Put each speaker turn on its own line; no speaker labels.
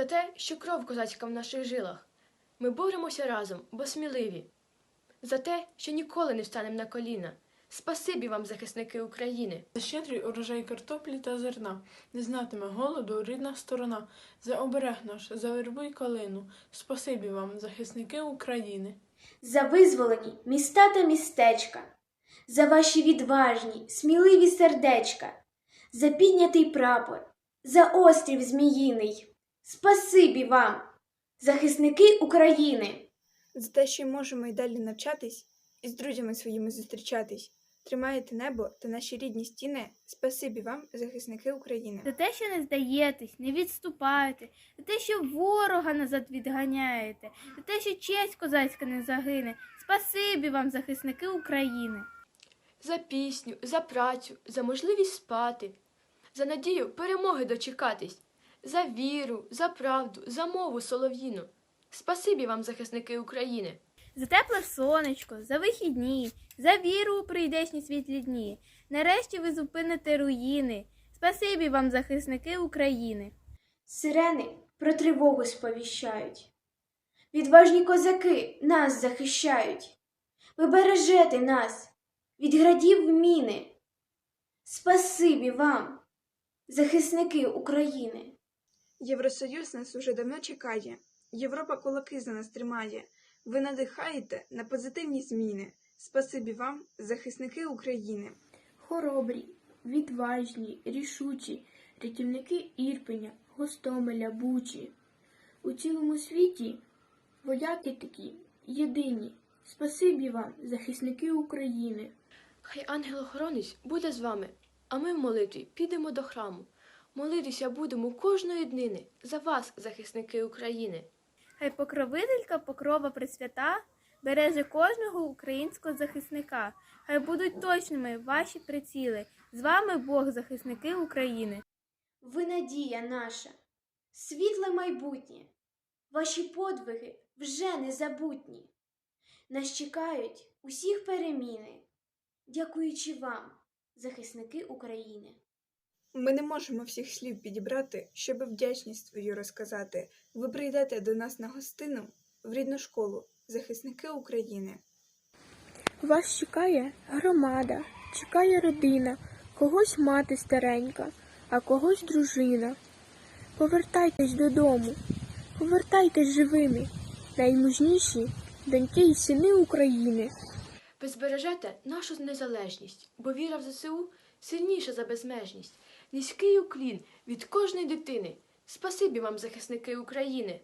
за те, що кров козацька в наших жилах. Ми боремося разом, бо сміливі. За те, що ніколи не встанемо на коліна. Спасибі вам, захисники України.
За щедрий урожай картоплі та зерна, не знатиме голоду рідна сторона. За оберег наш, за вербу й калину. Спасибі вам, захисники України.
за визволені міста та містечка, за ваші відважні, сміливі сердечка, за піднятий прапор, за острів Зміїний. Спасибі вам, захисники України!
за те, що можемо й далі навчатись і з друзями своїми зустрічатись. Тримаєте небо та наші рідні стіни. Спасибі вам, захисники України.
За те, що не здаєтесь, не відступаєте, за те, що ворога назад відганяєте, за те, що честь козацька не загине. Спасибі вам, захисники України.
За пісню, за працю, за можливість спати, за надію перемоги дочекатись, за віру, за правду, за мову солов'їну. Спасибі вам, захисники України.
За тепле сонечко, за вихідні, за віру у прийдешні світлі дні. Нарешті ви зупините руїни. Спасибі вам, захисники України.
Сирени про тривогу сповіщають. Відважні козаки нас захищають. Ви бережете нас від градів міни. Спасибі вам, захисники України.
Євросоюз нас уже давно чекає. Європа кулаки за нас тримає. Ви надихаєте на позитивні зміни. Спасибі вам, захисники України.
Хоробрі, відважні, рішучі, рятівники Ірпеня, Гостомеля, Бучі. У цілому світі вояки такі єдині. Спасибі вам, захисники України.
Хай ангел-охоронець буде з вами, а ми в молитві підемо до храму. Молитися будемо кожної днини за вас, захисники України.
Хай покровителька покрова пресвята береже кожного українського захисника. Хай будуть точними ваші приціли. З вами Бог, захисники України.
Ви надія наша, світле майбутнє. Ваші подвиги вже незабутні. Нас чекають усіх переміни, дякуючи вам, захисники України.
Ми не можемо всіх слів підібрати, щоби вдячність свою розказати. Ви прийдете до нас на гостину в рідну школу, захисники України.
Вас чекає громада, чекає родина, когось мати старенька, а когось дружина. Повертайтесь додому, повертайтесь живими, наймужніші доньки й сини України.
Ви збережете нашу незалежність, бо віра в ЗСУ сильніша за безмежність. Низький уклін від кожної дитини. Спасибі вам, захисники України.